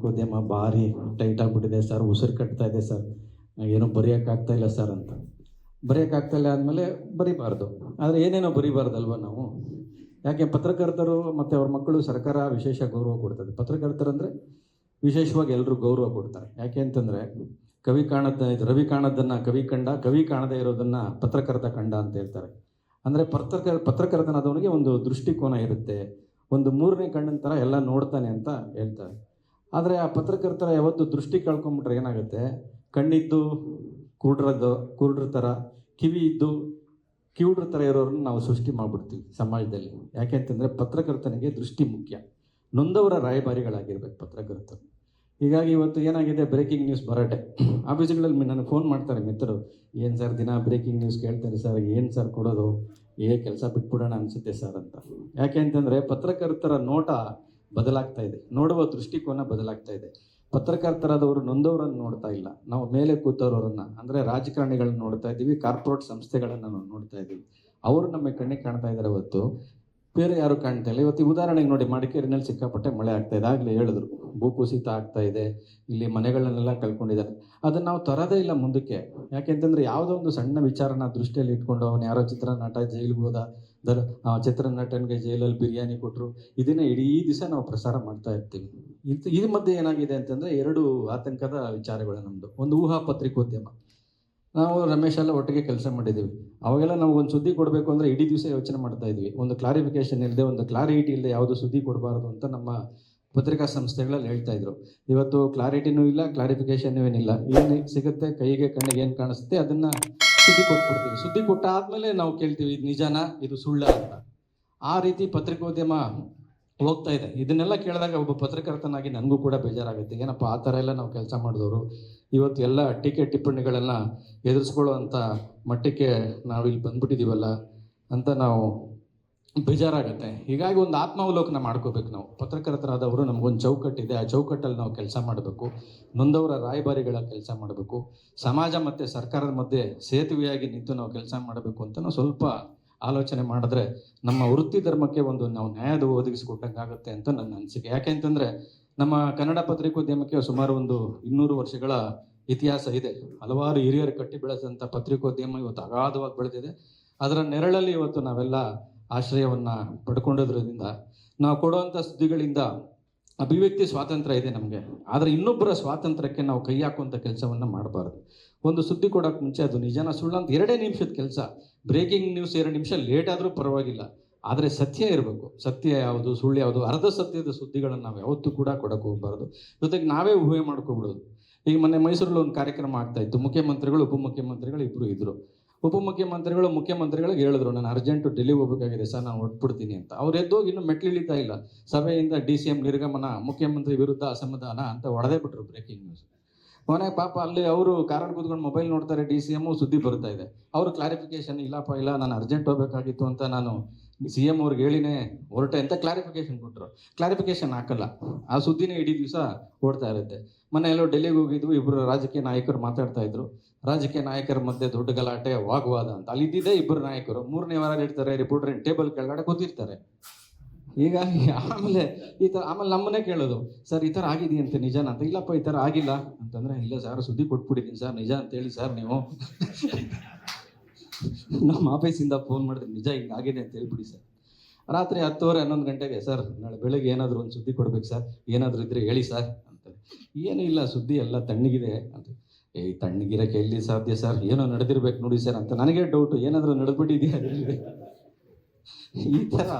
ಪತ್ರಿಕೋದ್ಯಮ ಭಾರಿ ಟೈಟ್ ಆಗಿಬಿಟ್ಟಿದೆ ಸರ್ ಉಸಿರು ಕಟ್ತಾ ಇದೆ ಸರ್ ಏನೋ ಬರೆಯೋಕ್ಕಾಗ್ತಾ ಇಲ್ಲ ಸರ್ ಅಂತ. ಬರೆಯೋಕ್ಕಾಗ್ತಾ ಇಲ್ಲ ಆದಮೇಲೆ ಬರಿಬಾರ್ದು. ಆದರೆ ಏನೇನೋ ಬರಿಬಾರ್ದಲ್ವ ನಾವು? ಯಾಕೆ ಪತ್ರಕರ್ತರು ಮತ್ತು ಅವ್ರ ಮಕ್ಕಳು ಸರ್ಕಾರ ವಿಶೇಷ ಗೌರವ ಕೊಡ್ತದೆ ಪತ್ರಕರ್ತರಂದರೆ ವಿಶೇಷವಾಗಿ ಎಲ್ಲರೂ ಗೌರವ ಕೊಡ್ತಾರೆ. ಯಾಕೆ ಅಂತಂದರೆ ಕವಿ ಕಾಣದ ರವಿ ಕಾಣದನ್ನು ಕವಿ ಕಂಡ, ಕವಿ ಕಾಣದೇ ಇರೋದನ್ನು ಪತ್ರಕರ್ತ ಕಂಡ ಅಂತ ಹೇಳ್ತಾರೆ. ಅಂದರೆ ಪತ್ರಕ, ಪತ್ರಕರ್ತನಾದವನಿಗೆ ಒಂದು ದೃಷ್ಟಿಕೋನ ಇರುತ್ತೆ. ಒಂದು ಮೂರನೇ ಕಣ್ಣಿನ ಥರ ಎಲ್ಲ ನೋಡ್ತಾನೆ ಅಂತ ಹೇಳ್ತಾರೆ. ಆದರೆ ಆ ಪತ್ರಕರ್ತರ ಯಾವತ್ತು ದೃಷ್ಟಿ ಕಳ್ಕೊಂಬಿಟ್ರೆ ಏನಾಗುತ್ತೆ? ಕಣ್ಣಿದ್ದು ಕುರುಡ್ರದ್ದು ಕುರುಡ್ರ ಥರ ಕಿವಿ ಇದ್ದು ಕಿವುಡ್ರ ಥರ ಇರೋರನ್ನ ನಾವು ಸೃಷ್ಟಿ ಮಾಡಿಬಿಡ್ತೀವಿ ಸಮಾಜದಲ್ಲಿ. ಯಾಕೆ ಅಂತಂದರೆ ಪತ್ರಕರ್ತನಿಗೆ ದೃಷ್ಟಿ ಮುಖ್ಯ. ನೊಂದವರ ರಾಯಭಾರಿಗಳಾಗಿರ್ಬೇಕು ಪತ್ರಕರ್ತರು. ಹೀಗಾಗಿ ಇವತ್ತು ಏನಾಗಿದೆ? ಬ್ರೇಕಿಂಗ್ ನ್ಯೂಸ್ ಬರಟೆ ಆಫೀಸ್ಗಳಲ್ಲಿ ನನಗೆ ಫೋನ್ ಮಾಡ್ತಾರೆ ಮಿತ್ರರು. ಏನು ಸರ್ ದಿನ ಬ್ರೇಕಿಂಗ್ ನ್ಯೂಸ್ ಕೇಳ್ತಾರೆ ಸರ್, ಏನು ಸರ್ ಕೊಡೋದು? ಏ, ಕೆಲಸ ಬಿಟ್ಬಿಡೋಣ ಅನಿಸುತ್ತೆ ಸರ್ ಅಂತ. ಯಾಕೆ ಅಂತಂದರೆ ಪತ್ರಕರ್ತರ ನೋಟ ಬದಲಾಗ್ತಾ ಇದೆ. ನೋಡುವ ದೃಷ್ಟಿಕೋನ ಬದಲಾಗ್ತಾ ಇದೆ. ಪತ್ರಕರ್ತರಾದವರು ನೊಂದವರನ್ನು ನೋಡ್ತಾ ಇಲ್ಲ. ನಾವು ಮೇಲೆ ಕೂತವರನ್ನ, ಅಂದ್ರೆ ರಾಜಕಾರಣಿಗಳನ್ನ ನೋಡ್ತಾ ಇದ್ದೀವಿ, ಕಾರ್ಪೊರೇಟ್ ಸಂಸ್ಥೆಗಳನ್ನ ನಾವು ನೋಡ್ತಾ ಇದ್ದೀವಿ. ಅವರು ನಮ್ಮ ಕಣ್ಣಿಗೆ ಕಾಣ್ತಾ ಇದ್ದಾರೆ ಹೊತ್ತು ಬೇರೆ ಯಾರು ಕಾಣ್ತಾ ಇಲ್ಲ. ಇವತ್ತು ಉದಾಹರಣೆಗೆ ನೋಡಿ, ಮಡಿಕೇರಿನಲ್ಲಿ ಸಿಕ್ಕಾಪಟ್ಟೆ ಮಳೆ ಆಗ್ತಾ ಇದೆ. ಆಗಲೇ ಹೇಳಿದ್ರು ಭೂಕುಸಿತ ಆಗ್ತಾ ಇದೆ, ಇಲ್ಲಿ ಮನೆಗಳನ್ನೆಲ್ಲ ಕಳ್ಕೊಂಡಿದ್ದಾರೆ. ಅದನ್ನು ನಾವು ತರೋದೇ ಇಲ್ಲ ಮುಂದಕ್ಕೆ. ಯಾಕೆಂತಂದ್ರೆ ಯಾವುದೋ ಒಂದು ಸಣ್ಣ ವಿಚಾರನ ದೃಷ್ಟಿಯಲ್ಲಿ ಇಟ್ಕೊಂಡು ಅವನು ಯಾರೋ ಚಿತ್ರನಟ ಜೈಲಿಗೆ ಹೋದ ದರ್ ಚಿತ್ರ ಚಿತ್ರನಟನಿಗೆ ಜೈಲಲ್ಲಿ ಬಿರಿಯಾನಿ ಕೊಟ್ಟರು ಇದನ್ನ ಇಡೀ ದಿವಸ ನಾವು ಪ್ರಸಾರ ಮಾಡ್ತಾ ಇರ್ತೀವಿ. ಇದು ಈ ಮಧ್ಯೆ ಏನಾಗಿದೆ ಅಂತಂದ್ರೆ, ಎರಡು ಆತಂಕದ ವಿಚಾರಗಳು ನಮ್ಮದು ಒಂದು ಊಹಾ ಪತ್ರಿಕೋದ್ಯಮ ನಾವು ರಮೇಶ್ ಎಲ್ಲ ಒಟ್ಟಿಗೆ ಕೆಲಸ ಮಾಡಿದ್ದೀವಿ. ಅವಾಗೆಲ್ಲ ನಾವು ಒಂದು ಸುದ್ದಿ ಕೊಡಬೇಕು ಅಂದರೆ ಇಡೀ ದಿವಸ ಯೋಚನೆ ಮಾಡ್ತಾ ಇದ್ವಿ. ಒಂದು ಕ್ಲಾರಿಫಿಕೇಶನ್ ಇಲ್ಲದೆ ಒಂದು ಕ್ಲಾರಿಟಿ ಇಲ್ಲದೆ ಯಾವುದು ಸುದ್ದಿ ಕೊಡಬಾರ್ದು ಅಂತ ನಮ್ಮ ಪತ್ರಿಕಾ ಸಂಸ್ಥೆಗಳಲ್ಲಿ ಹೇಳ್ತಾ ಇದ್ರು. ಇವತ್ತು ಕ್ಲಾರಿಟಿನೂ ಇಲ್ಲ ಕ್ಲಾರಿಫಿಕೇಶನ್ ಏನಿಲ್ಲ. ಏನು ಸಿಗುತ್ತೆ, ಕೈಗೆ, ಕಣ್ಣಿಗೆ ಏನು ಕಾಣಿಸುತ್ತೆ, ಅದನ್ನ ಸುದ್ದಿ ಕೊಟ್ಬಿಡ್ತೀವಿ. ಸುದ್ದಿ ಕೊಟ್ಟಾದ್ಮೇಲೆ ನಾವು ಕೇಳ್ತೀವಿ, ಇದು ನಿಜಾನ, ಇದು ಸುಳ್ಳ ಅಂತ. ಆ ರೀತಿ ಪತ್ರಿಕೋದ್ಯಮ ಹೋಗ್ತಾ ಇದೆ. ಇದನ್ನೆಲ್ಲ ಕೇಳಿದಾಗ ಒಬ್ಬ ಪತ್ರಕರ್ತನಾಗಿ ನನಗೂ ಕೂಡ ಬೇಜಾರಾಗುತ್ತೆ. ಏನಪ್ಪ, ಆ ಥರ ಎಲ್ಲ ನಾವು ಕೆಲಸ ಮಾಡಿದವರು? ಇವತ್ತು ಎಲ್ಲ ಟೀಕೆ ಟಿಪ್ಪಣಿಗಳನ್ನು ಎದುರಿಸ್ಕೊಳ್ಳೋ ಮಟ್ಟಕ್ಕೆ ನಾವು ಇಲ್ಲಿ ಬಂದ್ಬಿಟ್ಟಿದ್ದೀವಲ್ಲ ಅಂತ ನಾವು ಬೇಜಾರಾಗುತ್ತೆ. ಹೀಗಾಗಿ ಒಂದು ಆತ್ಮಾವಲೋಕನ ಮಾಡ್ಕೋಬೇಕು ನಾವು. ಪತ್ರಕರ್ತರಾದವರು ನಮಗೊಂದು ಚೌಕಟ್ಟಿದೆ ಆ ಚೌಕಟ್ಟಲ್ಲಿ ನಾವು ಕೆಲಸ ಮಾಡಬೇಕು. ನೊಂದವರ ರಾಯಭಾರಿಗಳ ಕೆಲಸ ಮಾಡಬೇಕು. ಸಮಾಜ ಮತ್ತು ಸರ್ಕಾರದ ಮಧ್ಯೆ ಸೇತುವೆಯಾಗಿ ನಿಂತು ನಾವು ಕೆಲಸ ಮಾಡಬೇಕು ಅಂತ ನಾವು ಸ್ವಲ್ಪ ಆಲೋಚನೆ ಮಾಡಿದ್ರೆ ನಮ್ಮ ವೃತ್ತಿ ಧರ್ಮಕ್ಕೆ ಒಂದು ನಾವು ನ್ಯಾಯದ ಒದಗಿಸಿಕೊಟ್ಟಂಗಾಗುತ್ತೆ ಅಂತ ನನ್ನ ಅನಿಸಿಕೆ. ಯಾಕೆ ಅಂತಂದರೆ ನಮ್ಮ ಕನ್ನಡ ಪತ್ರಿಕೋದ್ಯಮಕ್ಕೆ ಸುಮಾರು ಒಂದು ಇನ್ನೂರು ವರ್ಷಗಳ ಇತಿಹಾಸ ಇದೆ. ಹಲವಾರು ಹಿರಿಯರು ಕಟ್ಟಿ ಬೆಳೆಸಿದಂಥ ಪತ್ರಿಕೋದ್ಯಮ ಇವತ್ತು ಅಗಾಧವಾಗಿ ಬೆಳೆದಿದೆ. ಅದರ ನೆರಳಲ್ಲಿ ಇವತ್ತು ನಾವೆಲ್ಲ ಆಶ್ರಯವನ್ನು ಪಡ್ಕೊಂಡಿರೋದ್ರಿಂದ ನಾವು ಕೊಡುವಂಥ ಸುದ್ದಿಗಳಿಂದ ಅಭಿವ್ಯಕ್ತಿ ಸ್ವಾತಂತ್ರ್ಯ ಇದೆ ನಮಗೆ. ಆದರೆ ಇನ್ನೊಬ್ಬರ ಸ್ವಾತಂತ್ರ್ಯಕ್ಕೆ ನಾವು ಕೈ ಹಾಕುವಂಥ ಕೆಲಸವನ್ನು ಮಾಡಬಾರ್ದು. ಒಂದು ಸುದ್ದಿ ಕೊಡೋಕೆ ಮುಂಚೆ ಅದು ನಿಜನ ಸುಳ್ಳು ಅಂತ ಎರಡೇ ನಿಮಿಷದ ಕೆಲಸ. ಬ್ರೇಕಿಂಗ್ ನ್ಯೂಸ್ ಎರಡು ನಿಮಿಷ ಲೇಟ್ ಆದರೂ ಪರವಾಗಿಲ್ಲ. ಆದರೆ ಸತ್ಯ ಇರಬೇಕು. ಸತ್ಯ ಯಾವುದು, ಸುಳ್ಳು ಯಾವುದು, ಅರ್ಧ ಸತ್ಯದ ಸುದ್ದಿಗಳನ್ನು ನಾವು ಯಾವತ್ತೂ ಕೂಡ ಕೊಡಕ್ಕೆ ಹೋಗಬಾರ್ದು. ಜೊತೆಗೆ ನಾವೇ ಊಹೆ ಮಾಡ್ಕೊಬಿಡೋದು ಈಗ ಮೊನ್ನೆ ಮೈಸೂರಲ್ಲಿ ಒಂದು ಕಾರ್ಯಕ್ರಮ ಆಗ್ತಾ ಇತ್ತು. ಮುಖ್ಯಮಂತ್ರಿಗಳು, ಉಪಮುಖ್ಯಮಂತ್ರಿಗಳು ಇಬ್ಬರು ಇದ್ದರು ಉಪಮುಖ್ಯಮಂತ್ರಿಗಳು, ಮುಖ್ಯಮಂತ್ರಿಗಳಿಗೆ ಹೇಳಿದ್ರು, ನಾನು ಅರ್ಜೆಂಟು ಡೆಲ್ಲಿ ಹೋಗಬೇಕಾಗಿದೆ, ಸರ್, ನಾನು ಹೊಟ್ಬಿಡ್ತೀನಿ ಅಂತ. ಅವ್ರು ಎದ್ದೋಗಿ ಇನ್ನೂ ಮೆಟ್ಲಿಳಿತಾ ಇಲ್ಲ. ಸಭೆಯಿಂದ ಡಿ ಸಿ ಎಂ ನಿರ್ಗಮನ, ಮುಖ್ಯಮಂತ್ರಿ ವಿರುದ್ಧ ಅಸಮಾಧಾನ ಅಂತ ಹೊಡೆದೇ ಬಿಟ್ರು ಬ್ರೇಕಿಂಗ್ ನ್ಯೂಸ್. ಮನೆ ಪಾಪ ಅಲ್ಲಿ ಅವರು ಕಾರಣ ಕೂತ್ಕೊಂಡು ಮೊಬೈಲ್ ನೋಡ್ತಾರೆ, ಡಿ ಸಿ ಎಮ್ಮು ಸುದ್ದಿ ಬರ್ತಾ ಇದೆ. ಅವರು ಕ್ಲಾರಿಫಿಕೇಶನ್ ಇಲ್ಲಪ್ಪ, ಇಲ್ಲ, ನಾನು ಅರ್ಜೆಂಟ್ ಹೋಗಬೇಕಾಗಿತ್ತು ಅಂತ ನಾನು ಸಿ ಎಂ ಅವ್ರಿಗೆ ಹೇಳಿನೇ ಹೊರಟೆ ಅಂತ ಕ್ಲಾರಿಫಿಕೇಶನ್ ಕೊಟ್ಟರು ಕ್ಲಾರಿಫಿಕೇಶನ್ ಹಾಕಲ್ಲ. ಆ ಸುದ್ದಿನೇ ಇಡೀ ದಿವಸ ಓಡ್ತಾ ಇರುತ್ತೆ. ಮೊನ್ನೆ ಎಲ್ಲೋ ಡೆಲ್ಲಿಗೆ ಹೋಗಿದ್ವು ಇಬ್ಬರು ರಾಜಕೀಯ ನಾಯಕರು ಮಾತಾಡ್ತಾ ಇದ್ರು. ರಾಜಕೀಯ ನಾಯಕರ ಮಧ್ಯೆ ದೊಡ್ಡ ಗಲಾಟೆ, ವಾಗ್ವಾದ ಅಂತ. ಅಲ್ಲಿ ಇಬ್ಬರು ನಾಯಕರು. ಮೂರನೇ ವಾರ ಇರ್ತಾರೆ ರಿಪೋರ್ಟರ್ ಟೇಬಲ್ ಕೆಳಗಡೆ ಕೂತಿರ್ತಾರೆ. ಹೀಗಾಗಿ ಆಮೇಲೆ ಈ ಥರ ಆಮೇಲೆ ನಮ್ಮನ್ನೇ ಕೇಳೋದು. ಸರ್, ಈ ಥರ ಆಗಿದೆಯಂತೆ, ನಿಜನ ಅಂತ? ಇಲ್ಲಪ್ಪ, ಈ ಥರ ಆಗಿಲ್ಲ. ಅಂತಂದ್ರೆ, ಇಲ್ಲ ಸರ್, ಸುದ್ದಿ ಕೊಟ್ಬಿಟ್ಟಿದ್ದೀನಿ ಸರ್, ನಿಜ ಅಂತ ಹೇಳಿ ಸರ್ ನೀವು. ನಮ್ಮ ಆಫೀಸಿಂದ ಫೋನ್ ಮಾಡಿದ್ರೆ ನಿಜ ಹಿಂಗೆ ಆಗಿದೆ ಅಂತ ಹೇಳ್ಬಿಡಿ ಸರ್. ರಾತ್ರಿ ಹತ್ತುವರೆ ಹನ್ನೊಂದು ಗಂಟೆಗೆ, ಸರ್, ನಾಳೆ ಬೆಳಗ್ಗೆ ಏನಾದರೂ ಒಂದು ಸುದ್ದಿ ಕೊಡ್ಬೇಕು ಸರ್, ಏನಾದರೂ ಇದ್ರೆ ಹೇಳಿ ಸರ್ ಅಂತ ಏನೂ ಇಲ್ಲ, ಸುದ್ದಿ ಎಲ್ಲ ತಣ್ಣಗಿದೆ ಅಂತ ಏ ತಣ್ಣಗಿರಕ್ಕೆ ಎಲ್ಲಿ ಸಾಧ್ಯ ಸರ್? ಏನೋ ನಡೆದಿರ್ಬೇಕು ನೋಡಿ ಸರ್, ಅಂತ ನನಗೆ ಡೌಟು ಏನಾದರೂ ನಡೆದ್ಬಿಟ್ಟಿದೆಯಾ? ಈ ಥರ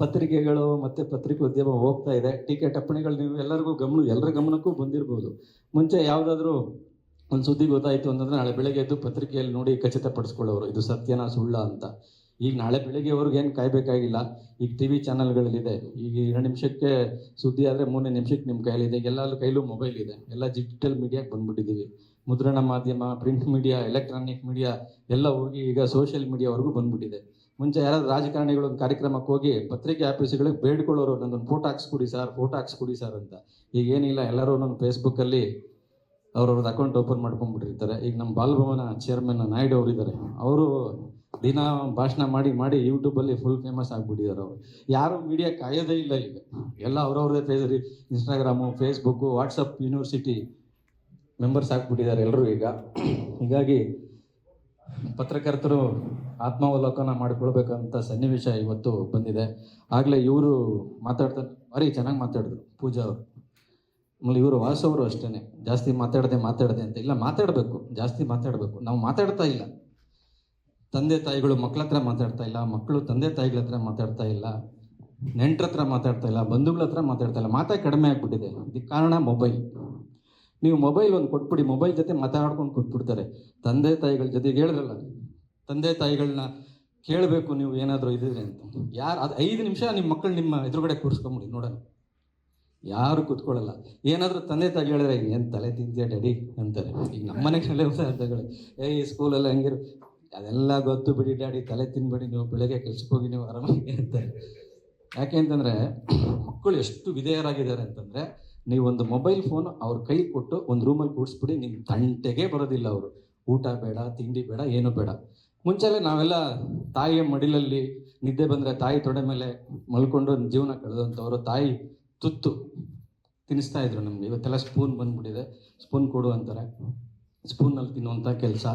ಪತ್ರಿಕೆಗಳು ಮತ್ತು ಪತ್ರಿಕೋದ್ಯಮ ಹೋಗ್ತಾ ಇದೆ. ಟೀಕೆ ಟಿಪ್ಪಣಿಗಳು ನೀವು ಎಲ್ಲರಿಗೂ ಗಮನ, ಎಲ್ಲರ ಗಮನಕ್ಕೂ ಬಂದಿರ್ಬೋದು. ಮುಂಚೆ ಯಾವುದಾದ್ರೂ ಒಂದು ಸುದ್ದಿ ಗೊತ್ತಾಯಿತು ಅಂತಂದ್ರೆ ನಾಳೆ ಬೆಳಗ್ಗೆ ಎದ್ದು ಪತ್ರಿಕೆಯಲ್ಲಿ ನೋಡಿ ಖಚಿತಪಡಿಸ್ಕೊಳ್ಳೋರು. ಇದು ಸತ್ಯನಾ ಸುಳ್ಳ ಅಂತ. ಈಗ ನಾಳೆ ಬೆಳಗ್ಗೆವರೆಗೆ ಏನು ಕಾಯಬೇಕಾಗಿಲ್ಲ. ಈಗ ಟಿ ವಿ ಚಾನಲ್ಗಳಲ್ಲಿದೆ ಈಗ ಎರಡು ನಿಮಿಷಕ್ಕೆ ಸುದ್ದಿ ಆದರೆ ಮೂರನೇ ನಿಮಿಷಕ್ಕೆ ನಿಮ್ಮ ಕೈಲಿದೆ ಎಲ್ಲರೂ ಕೈಲೂ ಮೊಬೈಲ್ ಇದೆ. ಎಲ್ಲ ಡಿಜಿಟಲ್ ಮೀಡಿಯಾಗೆ ಬಂದ್ಬಿಟ್ಟಿದ್ದೀವಿ ಮುದ್ರಣ ಮಾಧ್ಯಮ ಪ್ರಿಂಟ್ ಮೀಡಿಯಾ ಎಲೆಕ್ಟ್ರಾನಿಕ್ ಮೀಡಿಯಾ ಎಲ್ಲ ಹೋಗಿ ಈಗ ಸೋಷಿಯಲ್ ಮೀಡಿಯಾವರೆಗೂ ಬಂದ್ಬಿಟ್ಟಿದೆ. ಮುಂಚೆ ಯಾರಾದ್ರೂ ರಾಜಕಾರಣಿಗಳು ಒಂದು ಕಾರ್ಯಕ್ರಮಕ್ಕೆ ಹೋಗಿ ಪತ್ರಿಕೆ ಆಫೀಸ್ಗಳಿಗೆ ಬೇಡ್ಕೊಳ್ಳೋರು, ನಂದೊಂದು ಫೋಟೋ ಹಾಕ್ಸ್ಕೊಡಿ ಸರ್ ಫೋಟೋ ಹಾಕ್ಸ್ಕೊಡಿ ಸರ್ ಅಂತ. ಈಗ ಏನಿಲ್ಲ, ಎಲ್ಲರೂ ನನ್ನ ಫೇಸ್ಬುಕ್ಕಲ್ಲಿ ಅವ್ರವ್ರದ್ದು ಅಕೌಂಟ್ ಓಪನ್ ಮಾಡ್ಕೊಂಡ್ಬಿಟ್ಟಿರ್ತಾರೆ. ಈಗ ನಮ್ಮ ಬಾಲಭವನ ಚೇರ್ಮನ್ ನಾಯ್ಡು ಅವರು ಇದ್ದಾರೆ ಅವರು ದಿನ ಭಾಷಣ ಮಾಡಿ ಮಾಡಿ ಯೂಟ್ಯೂಬಲ್ಲಿ ಫುಲ್ ಫೇಮಸ್ ಆಗಿಬಿಟ್ಟಿದ್ದಾರೆ ಅವರು. ಯಾರು ಮೀಡಿಯಾ ಕಾಯೋದೇ ಇಲ್ಲ ಈಗ. ಎಲ್ಲ ಅವ್ರವ್ರದೇ face Instagram Facebook WhatsApp university members ಆಗಿಬಿಟ್ಟಿದ್ದಾರೆ ಎಲ್ಲರೂ ಈಗ. ಹೀಗಾಗಿ ಪತ್ರಕರ್ತರು ಆತ್ಮಾವಲೋಕನ ಮಾಡ್ಕೊಳ್ಬೇಕಂತ ಸನ್ನಿವೇಶ ಇವತ್ತು ಬಂದಿದೆ. ಆಗಲೇ ಇವರು ಮಾತಾಡ್ತಾರೆ ಭಾರಿ ಚೆನ್ನಾಗಿ ಮಾತಾಡಿದ್ರು ಪೂಜಾ ಅವರು. ಆಮೇಲೆ ಇವರು ವಾಸವರು ಅಷ್ಟೇ ಜಾಸ್ತಿ ಮಾತಾಡದೆ ಮಾತಾಡದೆ ಅಂತ. ಇಲ್ಲ, ಮಾತಾಡಬೇಕು. ಜಾಸ್ತಿ ಮಾತಾಡಬೇಕು. ನಾವು ಮಾತಾಡ್ತಾ ಇಲ್ಲ. ತಂದೆ ತಾಯಿಗಳು ಮಕ್ಕಳ ಹತ್ರ ಮಾತಾಡ್ತಾ ಇಲ್ಲ, ಮಕ್ಕಳು ತಂದೆ ತಾಯಿಗಳ ಹತ್ರ ಮಾತಾಡ್ತಾ ಇಲ್ಲ, ನೆಂಟ್ರ ಹತ್ರ ಮಾತಾಡ್ತಾ ಇಲ್ಲ, ಬಂಧುಗಳ ಹತ್ರ ಮಾತಾಡ್ತಾ ಇಲ್ಲ. ಮಾತೇ ಕಡಿಮೆ ಆಗಿಬಿಟ್ಟಿದೆ. ಇದಕ್ಕೆ ಕಾರಣ ಮೊಬೈಲ್. ನೀವು ಮೊಬೈಲ್ ಒಂದು ಕೊಟ್ಬಿಡಿ. ಮೊಬೈಲ್ ಜೊತೆ ಮಾತಾಡ್ಕೊಂಡು ಕೂತ್ಬಿಡ್ತಾರೆ. ತಂದೆ ತಾಯಿಗಳ ಜೊತೆಗೆ ಹೇಳಿದ್ರಲ್ಲ, ತಂದೆ ತಾಯಿಗಳನ್ನ ಕೇಳಬೇಕು ನೀವು ಏನಾದರೂ ಇದಿದ್ರೆ ಅಂತ. ಯಾರು, ಅದು ಐದು ನಿಮಿಷ ನಿಮ್ಮ ಮಕ್ಕಳು ನಿಮ್ಮ ಎದುರುಗಡೆ ಕೂರಿಸ್ಕೊಂಬಿಡಿ, ನೋಡೋಣ. ಯಾರು ಕೂತ್ಕೊಳ್ಳಲ್ಲ. ಏನಾದರೂ ತಂದೆ ತಾಯಿ ಹೇಳಿದ್ರೆ ಏನು ತಲೆ ತಿಂತೀಯ ಡ್ಯಾಡಿ? ಅಂತಾರೆ. ಈಗ ನಮ್ಮ ಅಂತಗಳು ಏ ಏಯ್ ಸ್ಕೂಲೆಲ್ಲ ಹೆಂಗಿರು? ಅದೆಲ್ಲ ಗೊತ್ತು ಬಿಡಿ ಡ್ಯಾಡಿ, ತಲೆ ತಿನ್ಬೇಡಿ ನೀವು, ಬೆಳಗ್ಗೆ ಕೆಲ್ಸಕ್ಕೆ ಹೋಗಿ ನೀವು ಆರಾಮಾಗಿ ಅಂತಾರೆ. ಯಾಕೆ ಅಂತಂದರೆ, ಮಕ್ಕಳು ಎಷ್ಟು ವಿಧೇಯರಾಗಿದ್ದಾರೆ ಅಂತಂದರೆ ನೀವೊಂದು ಮೊಬೈಲ್ ಫೋನ್ ಅವ್ರ ಕೈ ಕೊಟ್ಟು ಒಂದು ರೂಮಲ್ಲಿ ಕೂಡಿಸ್ಬಿಡಿ ನಿಮ್ಮ ತಂಟೆಗೆ ಬರೋದಿಲ್ಲ ಅವರು. ಊಟ ಬೇಡ, ತಿಂಡಿ ಬೇಡ, ಏನು ಬೇಡ. ಮುಂಚೆಲ್ಲ ನಾವೆಲ್ಲ ತಾಯಿಯ ಮಡಿಲಲ್ಲಿ ನಿದ್ದೆ ಬಂದರೆ ತಾಯಿ ತೊಡೆ ಮೇಲೆ ಮಲ್ಕೊಂಡು ಜೀವನ ಕಳೆದಂಥವ್ರು, ತಾಯಿ ತುತ್ತು ತಿನ್ನಿಸ್ತಾ ಇದ್ರು ನಮಗೆ. ಇವತ್ತೆಲ್ಲ ಸ್ಪೂನ್ ಬಂದ್ಬಿಟ್ಟಿದೆ. ಸ್ಪೂನ್ ಕೊಡು ಅಂತಾರೆ. ಸ್ಪೂನಲ್ಲಿ ತಿನ್ನುವಂಥ ಕೆಲಸ.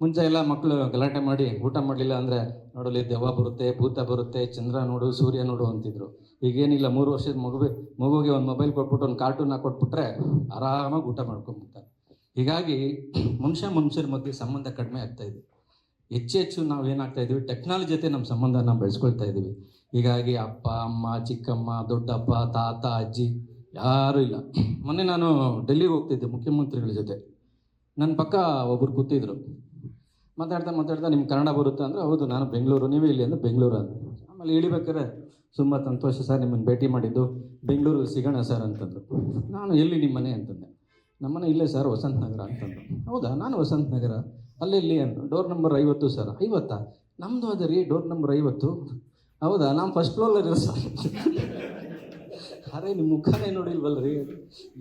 ಮುಂಚೆ ಎಲ್ಲ ಮಕ್ಕಳು ಗಲಾಟೆ ಮಾಡಿ, ಊಟ ಮಾಡಲಿಲ್ಲ ಅಂದರೆ ನೋಡಲಿ ದೆವ್ವ ಬರುತ್ತೆ, ಭೂತ ಬರುತ್ತೆ, ಚಂದ್ರ ನೋಡು, ಸೂರ್ಯ ನೋಡು ಅಂತಿದ್ರು. ಈಗೇನಿಲ್ಲ, ಮೂರು ವರ್ಷದ ಮಗು ಮಗುಗೆ ಒಂದು ಮೊಬೈಲ್ ಕೊಟ್ಬಿಟ್ಟು, ಒಂದು ಕಾರ್ಟೂನ್ ಕೊಟ್ಬಿಟ್ರೆ ಆರಾಮಾಗಿ ಊಟ ಮಾಡ್ಕೊಂಬಿಡ್ತಾರೆ ಹೀಗಾಗಿ ಮನುಷ್ಯ ಮನುಷ್ಯರ ಮಧ್ಯೆ ಸಂಬಂಧ ಕಡಿಮೆ ಆಗ್ತಾ ಇದೆ. ಹೆಚ್ಚು ಹೆಚ್ಚು ನಾವು ಏನಾಗ್ತಾ ಇದೀವಿ? ಟೆಕ್ನಾಲಜಿ ಜೊತೆ ನಮ್ಮ ಸಂಬಂಧನ ಬೆಳೆಸ್ಕೊಳ್ತಾ ಇದ್ದೀವಿ ಹೀಗಾಗಿ ಅಪ್ಪ, ಅಮ್ಮ, ಚಿಕ್ಕಮ್ಮ, ದೊಡ್ಡಪ್ಪ, ತಾತ, ಅಜ್ಜಿ, ಯಾರೂ ಇಲ್ಲ. ಮೊನ್ನೆ ನಾನು ಡೆಲ್ಲಿಗೆ ಹೋಗ್ತಿದ್ದೆ ಮುಖ್ಯಮಂತ್ರಿಗಳ ಜೊತೆ. ನನ್ನ ಪಕ್ಕ ಒಬ್ಬರು ಕೂತಿದ್ರು. ಮಾತಾಡ್ತಾ ಮಾತಾಡ್ತಾ ನಿಮ್ಗೆ ಕನ್ನಡ ಬರುತ್ತಾ ಅಂದರೆ, ಹೌದು, ನಾನು ಬೆಂಗಳೂರು, ನೀವೇ ಇಲ್ಲಿ ಅಂದ್ರೆ ಬೆಂಗಳೂರು ಅಂತ. ಆಮೇಲೆ ಇಳಿಬೇಕಾದ್ರೆ ತುಂಬ ಸಂತೋಷ ಸರ್, ನಿಮ್ಮನ್ನು ಭೇಟಿ ಮಾಡಿದ್ದು ಬೆಂಗಳೂರಲ್ಲಿ ಸಿಗೋಣ ಸರ್ ಅಂತಂದ್ರು. ನಾನು ಎಲ್ಲಿ ನಿಮ್ಮ ಮನೆ ಅಂತಂದೆ. ನಮ್ಮನೆ ಇಲ್ಲೇ ಸರ್ ವಸಂತ ನಗರ ಅಂತಂದ್ರು. ಹೌದಾ? ನಾನು ವಸಂತ ನಗರ ಅಲ್ಲೆಲ್ಲಿ ಅಂದ್ರು ಡೋರ್ ನಂಬರ್ ಐವತ್ತು ಸರ್. ಐವತ್ತಾ? ನಮ್ಮದು ಅದ ರೀ, ಡೋರ್ ನಂಬರ್ ಐವತ್ತು. ಹೌದಾ? ನಾನು ಫಸ್ಟ್ ಫ್ಲೋರಲ್ಲಿ ಸರ್ ಅರೆ ನಿಮ್ಮ ಮುಖನೇ ನೋಡಿಲ್ವಲ್ಲ ರೀ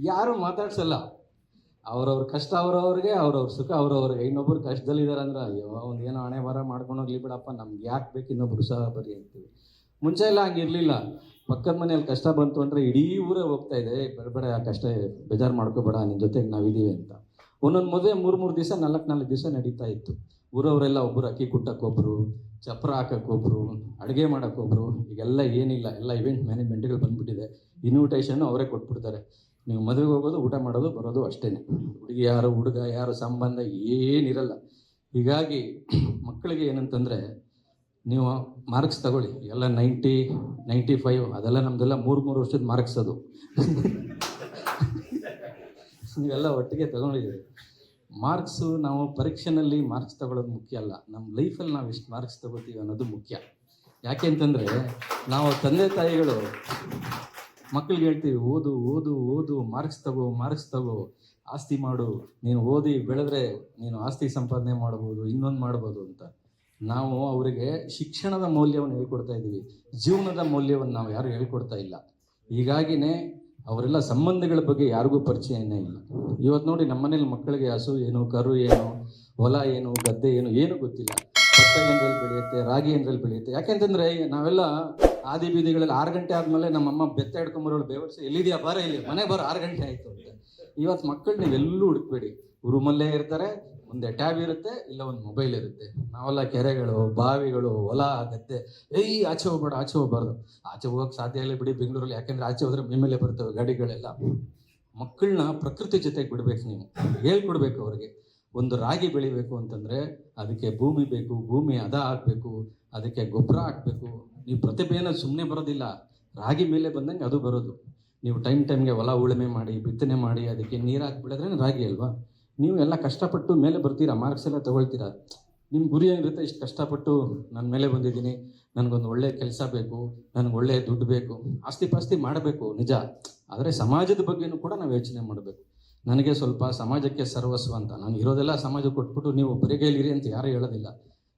ಯಾರು ಮಾತಾಡ್ಸಲ್ಲ. ಅವ್ರವ್ರ ಕಷ್ಟ ಅವ್ರವ್ರಿಗೆ, ಅವ್ರವ್ರ ಸುಖ ಅವ್ರವ್ರಿಗೆ. ಇನ್ನೊಬ್ರು ಕಷ್ಟದಲ್ಲಿದ್ದಾರೆ ಅಂದ್ರೆ, ಅಯ್ಯೋ, ಒಂದು ಏನೋ ಹಣೆ ಬರ ಮಾಡ್ಕೊಂಡು ಹೋಗ್ಲಿ ಬಿಡಪ್ಪ, ನಮ್ಗೆ ಯಾಕೆ ಬೇಕು ಇನ್ನೊಬ್ರು ಸಹ ಬರಿ ಅಂತೀವಿ. ಮುಂಚೆ ಎಲ್ಲ ಹಂಗಿರ್ಲಿಲ್ಲ ಪಕ್ಕದ ಮನೆಯಲ್ಲಿ ಕಷ್ಟ ಬಂತು ಅಂದರೆ ಇಡೀ ಊರೇ ಹೋಗ್ತಾ ಇದೆ. ಬರಬೇಡ ಆ ಕಷ್ಟ ಬೇಜಾರು ಮಾಡ್ಕೋಬೇಡ ನಿನ್ನ ಜೊತೆಗೆ ನಾವಿದ್ದೀವಿ ಅಂತ. ಒಂದೊಂದು ಮದುವೆ ಮೂರು ಮೂರು ದಿವಸ, ನಾಲ್ಕು ನಾಲ್ಕು ದಿವಸ ನಡೀತಾ ಇತ್ತು. ಊರವರೆಲ್ಲ ಒಬ್ಬರು ಅಕ್ಕಿ ಕುಟ್ಟಕ್ಕೊಬ್ರು ಚಪ್ರ ಹಾಕಕ್ಕೊಬ್ರು ಅಡುಗೆ ಮಾಡೋಕ್ಕೊಬ್ರು ಈಗೆಲ್ಲ ಏನಿಲ್ಲ, ಎಲ್ಲ ಇವೆಂಟ್ ಮ್ಯಾನೇಜ್ಮೆಂಟ್ಗಳು ಬಂದ್ಬಿಟ್ಟಿದೆ. ಇನ್ವಿಟೇಷನ್ ಅವರೇ ಕೊಟ್ಬಿಡ್ತಾರೆ. ನೀವು ಮದುವೆಗೆ ಹೋಗೋದು, ಊಟ ಮಾಡೋದು, ಬರೋದು ಅಷ್ಟೇ ಹುಡುಗಿ ಯಾರು, ಹುಡುಗ ಯಾರು, ಸಂಬಂಧ ಏನಿರಲ್ಲ. ಹೀಗಾಗಿ ಮಕ್ಕಳಿಗೆ ಏನಂತಂದರೆ, ನೀವು ಮಾರ್ಕ್ಸ್ ತಗೊಳ್ಳಿ. ಎಲ್ಲ ನೈಂಟಿ ನೈಂಟಿ ಫೈವ್ ಅದೆಲ್ಲ ನಮ್ದೆಲ್ಲ ಮೂರು ಮೂರು ವರ್ಷದ ಮಾರ್ಕ್ಸ್ ಅದು. ನೀವೆಲ್ಲ ಒಟ್ಟಿಗೆ ತಗೊಂಡಿದ್ದೀವಿ ಮಾರ್ಕ್ಸು ನಾವು ಪರೀಕ್ಷೆನಲ್ಲಿ ಮಾರ್ಕ್ಸ್ ತಗೊಳ್ಳೋದು ಮುಖ್ಯ ಅಲ್ಲ. ನಮ್ಮ ಲೈಫಲ್ಲಿ ನಾವು ಎಷ್ಟು ಮಾರ್ಕ್ಸ್ ತಗೋತೀವಿ ಅನ್ನೋದು ಮುಖ್ಯ. ಯಾಕೆ ಅಂತಂದರೆ ನಾವು ತಂದೆ ತಾಯಿಗಳು ಮಕ್ಕಳಿಗೆ ಹೇಳ್ತೀವಿ, ಓದು ಓದು ಓದು ಮಾರ್ಕ್ಸ್ ತಗೋ ಮಾರ್ಕ್ಸ್ ತಗೋ, ಆಸ್ತಿ ಮಾಡು, ನೀನು ಓದಿ ಬೆಳೆದ್ರೆ ನೀನು ಆಸ್ತಿ ಸಂಪಾದನೆ ಮಾಡ್ಬೋದು, ಇನ್ನೊಂದು ಮಾಡ್ಬೋದು ಅಂತ. ನಾವು ಅವರಿಗೆ ಶಿಕ್ಷಣದ ಮೌಲ್ಯವನ್ನು ಹೇಳ್ಕೊಡ್ತಾ ಇದ್ದೀವಿ. ಜೀವನದ ಮೌಲ್ಯವನ್ನು ನಾವು ಯಾರು ಹೇಳ್ಕೊಡ್ತಾ ಇಲ್ಲ. ಹೀಗಾಗಿನೇ ಅವರೆಲ್ಲ ಸಂಬಂಧಗಳ ಬಗ್ಗೆ ಯಾರಿಗೂ ಪರಿಚಯನೇ ಇಲ್ಲ. ಇವತ್ತು ನೋಡಿ ನಮ್ಮ ಮನೇಲಿ ಮಕ್ಕಳಿಗೆ ಹಸು ಏನು, ಕರು ಏನು, ಹೊಲ ಏನು, ಗದ್ದೆ ಏನು ಏನು ಗೊತ್ತಿಲ್ಲ. ಭತ್ತ ಏನ್ರಲ್ಲಿ ಬೆಳೆಯುತ್ತೆ, ರಾಗಿ ಏನ್ರಲ್ಲಿ ಬೆಳೆಯುತ್ತೆ? ಯಾಕೆಂತಂದ್ರೆ ನಾವೆಲ್ಲ ಆದಿ ಬೀದಿಗಳಲ್ಲಿ ಆರು ಗಂಟೆ ಆದಮೇಲೆ ನಮ್ಮಮ್ಮ ಬೆತ್ತ ಹಿಡ್ಕೊಂಬರೋಳು ಬೇವರ್ಸಿ, ಎಲ್ಲಿದೆಯಾ? ಬಾರ ಇಲ್ಲಿ ಮನೆ ಬರೋ ಆರು ಗಂಟೆ ಆಯಿತು. ಅಂತ. ಇವತ್ತು ಮಕ್ಕಳು ನೀವೆಲ್ಲೂ ಹುಡುಕ್ಬೇಡಿ. ರೂಮಲ್ಲೇ ಇರ್ತಾರೆ ಮುಂದೆ ಟ್ಯಾಬ್ ಇರುತ್ತೆ ಇಲ್ಲ ಒಂದು ಮೊಬೈಲ್ ಇರುತ್ತೆ. ನಾವೆಲ್ಲ ಕೆರೆಗಳು, ಬಾವಿಗಳು, ಹೊಲ ಗದ್ದೆ. ಏಯ್, ಆಚೆ ಹೋಗ್ಬೇಡ, ಆಚೆ ಹೋಗ್ಬಾರ್ದು. ಆಚೆ ಹೋಗೋಕೆ ಸಾಧ್ಯ ಇಲ್ಲ ಬಿಡಿ ಬೆಂಗಳೂರಲ್ಲಿ. ಯಾಕೆಂದ್ರೆ ಆಚೆ ಹೋದ್ರೆ ಮೇಲೆ ಬರ್ತವೆ ಗಾಡಿಗಳೆಲ್ಲ. ಮಕ್ಕಳನ್ನ ಪ್ರಕೃತಿ ಜೊತೆಗೆ ಬಿಡ್ಬೇಕು ನೀವು. ಹೇಳ್ಕೊಡ್ಬೇಕು ಅವ್ರಿಗೆ. ಒಂದು ರಾಗಿ ಬೆಳಿಬೇಕು ಅಂತಂದ್ರೆ ಅದಕ್ಕೆ ಭೂಮಿ ಬೇಕು, ಭೂಮಿ ಅದ ಹಾಕ್ಬೇಕು, ಅದಕ್ಕೆ ಗೊಬ್ಬರ ಹಾಕ್ಬೇಕು. ನೀವು ಪ್ರತಿಭೆಯನ್ನು ಸುಮ್ಮನೆ ಬರೋದಿಲ್ಲ. ರಾಗಿ ಮೇಲೆ ಬಂದಂಗೆ ಅದು ಬರೋದು. ನೀವು ಟೈಮ್ ಟೈಮ್ಗೆ ಹೊಲ ಉಳುಮೆ ಮಾಡಿ, ಬಿತ್ತನೆ ಮಾಡಿ, ಅದಕ್ಕೆ ನೀರು ಹಾಕಿ ರಾಗಿ ಅಲ್ವಾ? ನೀವು ಎಲ್ಲ ಕಷ್ಟಪಟ್ಟು ಮೇಲೆ ಬರ್ತೀರಾ? ಮಾರ್ಕ್ಸ್ ಎಲ್ಲ ತಗೊಳ್ತೀರಾ? ನಿಮ್ಮ ಗುರಿ ಏನಿರುತ್ತೆ? ಇಷ್ಟು ಕಷ್ಟಪಟ್ಟು ನಾನು ಮೇಲೆ ಬಂದಿದ್ದೀನಿ. ನನಗೊಂದು ಒಳ್ಳೆ ಕೆಲಸ ಬೇಕು. ನನಗೆ ಒಳ್ಳೆ ದುಡ್ಡು ಬೇಕು. ಆಸ್ತಿ ಪಾಸ್ತಿ ಮಾಡಬೇಕು, ನಿಜ. ಆದರೆ ಸಮಾಜದ ಬಗ್ಗೆನೂ ಕೂಡ ನಾವು ಯೋಚನೆ ಮಾಡಬೇಕು. ನನಗೆ ಸ್ವಲ್ಪ ಸಮಾಜಕ್ಕೆ ಸರ್ವಸ್ವ ಅಂತ. ನಾನು ಇರೋದೆಲ್ಲ ಸಮಾಜಕ್ಕೆ ಕೊಟ್ಬಿಟ್ಟು ನೀವು ಬರಿಗೈಲಿರಿ ಅಂತ ಯಾರೂ ಹೇಳೋದಿಲ್ಲ.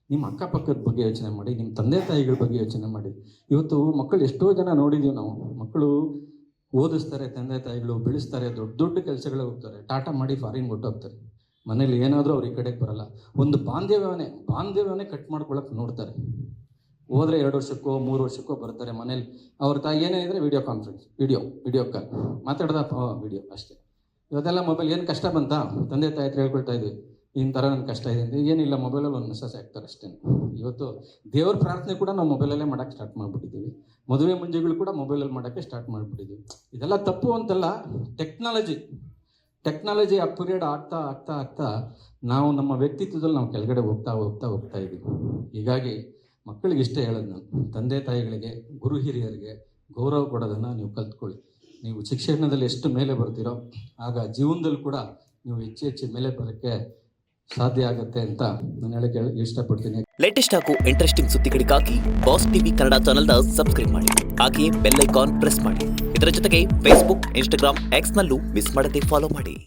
ನಿಮ್ಮ ಅಕ್ಕಪಕ್ಕದ ಬಗ್ಗೆ ಯೋಚನೆ ಮಾಡಿ ನಿಮ್ಮ ತಂದೆ ತಾಯಿಗಳ ಬಗ್ಗೆ ಯೋಚನೆ ಮಾಡಿ. ಇವತ್ತು ಮಕ್ಕಳು ಎಷ್ಟೋ ಜನ ನೋಡಿದ್ದೀವಿ ನಾವು. ಮಕ್ಕಳು ಓದಿಸ್ತಾರೆ ತಂದೆ ತಾಯಿಗಳು, ಬೆಳೆಸ್ತಾರೆ, ದೊಡ್ಡ ದೊಡ್ಡ ಕೆಲಸಗಳೇ ಹೋಗ್ತಾರೆ. ಟಾಟಾ ಮಾಡಿ ಫಾರಿನ್ ಹೊಟ್ಟೋಗ್ತಾರೆ ಮನೇಲಿ ಏನಾದರೂ ಅವ್ರು ಈ ಕಡೆಗೆ ಬರಲ್ಲ. ಒಂದು ಬಾಂಧವ್ಯವನೇ ಬಾಂಧವ್ಯವನೇ ಕಟ್ ಮಾಡ್ಕೊಳಕ್ಕೆ ನೋಡ್ತಾರೆ. ಹೋದ್ರೆ ಎರಡು ವರ್ಷಕ್ಕೋ, ಮೂರು ವರ್ಷಕ್ಕೋ ಬರ್ತಾರೆ ಮನೇಲಿ. ಅವ್ರ ತಾಯಿ ಏನೇ ಇದ್ರೆ video conference video video call ಮಾತಾಡ್ದ? ವಿಡಿಯೋ, ಅಷ್ಟೇ. ಇವತ್ತೆಲ್ಲ ಮೊಬೈಲ್ ಏನು ಕಷ್ಟ ಬಂತಾ? ತಂದೆ ತಾಯಿ ಹತ್ರ ಹೇಳ್ಕೊಳ್ತಾ ಇದ್ವಿ. ಈ ಥರ ನನ್ನ ಕಷ್ಟ ಇದೆ ಅಂದರೆ ಏನಿಲ್ಲ ಮೊಬೈಲಲ್ಲಿ ಒಂದು ಮೆಸೇಜ್ ಹಾಕ್ತಾರೆ ಅಷ್ಟೇ. ಇವತ್ತು ದೇವ್ರ ಪ್ರಾರ್ಥನೆ ಕೂಡ ನಾವು ಮೊಬೈಲಲ್ಲೇ ಮಾಡೋಕ್ಕೆ ಸ್ಟಾರ್ಟ್ ಮಾಡಿಬಿಟ್ಟಿದ್ದೀವಿ. ಮದುವೆ ಮುಂಜೆಗಳು ಕೂಡ ಮೊಬೈಲಲ್ಲಿ ಮಾಡೋಕ್ಕೆ ಸ್ಟಾರ್ಟ್ ಮಾಡಿಬಿಟ್ಟಿದ್ದೀವಿ. ಇದೆಲ್ಲ ತಪ್ಪು ಅಂತಲ್ಲ ಟೆಕ್ನಾಲಜಿ ಟೆಕ್ನಾಲಜಿ ಅಪ್ಗ್ರೇಡ್ ಆಗ್ತಾ ಆಗ್ತಾ ಆಗ್ತಾ ನಾವು ನಮ್ಮ ವ್ಯಕ್ತಿತ್ವದಲ್ಲಿ ನಾವು ಕೆಳಗಡೆ ಹೋಗ್ತಾ ಹೋಗ್ತಾ ಹೋಗ್ತಾ ಇದ್ದೀವಿ. ಹೀಗಾಗಿ ಮಕ್ಕಳಿಗೆ ಇಷ್ಟೇ ಹೇಳೋದು ನಾನು. ತಂದೆ ತಾಯಿಗಳಿಗೆ, ಗುರು ಹಿರಿಯರಿಗೆ ಗೌರವ ಕೊಡೋದನ್ನು ನೀವು ಕಲ್ತ್ಕೊಳ್ಳಿ. ನೀವು ಶಿಕ್ಷಣದಲ್ಲಿ ಎಷ್ಟು ಮೇಲೆ ಬರ್ತೀರೋ, ಆಗ ಜೀವನದಲ್ಲಿ ಕೂಡ ನೀವು ಹೆಚ್ಚು ಹೆಚ್ಚು ಮೇಲೆ ಬರೋಕ್ಕೆ ಸಾಧ್ಯ ಆಗುತ್ತೆ ಅಂತ ನಾನು ಹೇಳಕ್ಕೆ ಇಷ್ಟಪಡ್ತೀನಿ. ಲೇಟೆಸ್ಟ್ ಹಾಗೂ ಇಂಟ್ರೆಸ್ಟಿಂಗ್ ಸುದ್ದಿಗಳಿಗಾಗಿ ಬಾಸ್ ಟಿವಿ ಕನ್ನಡ ಚಾನೆಲ್ನ ಸಬ್ಸ್ಕ್ರೈಬ್ ಮಾಡಿ. ಹಾಗೆಯೇ ಬೆಲ್ ಐಕಾನ್ ಪ್ರೆಸ್ ಮಾಡಿ. ಇದರ ಜೊತೆಗೆ ಫೇಸ್ಬುಕ್ ಇನ್ಸ್ಟಾಗ್ರಾಮ್ ಎಕ್ಸ್ನಲ್ಲೂ ಮಿಸ್ ಮಾಡದೆ ಫಾಲೋ ಮಾಡಿ.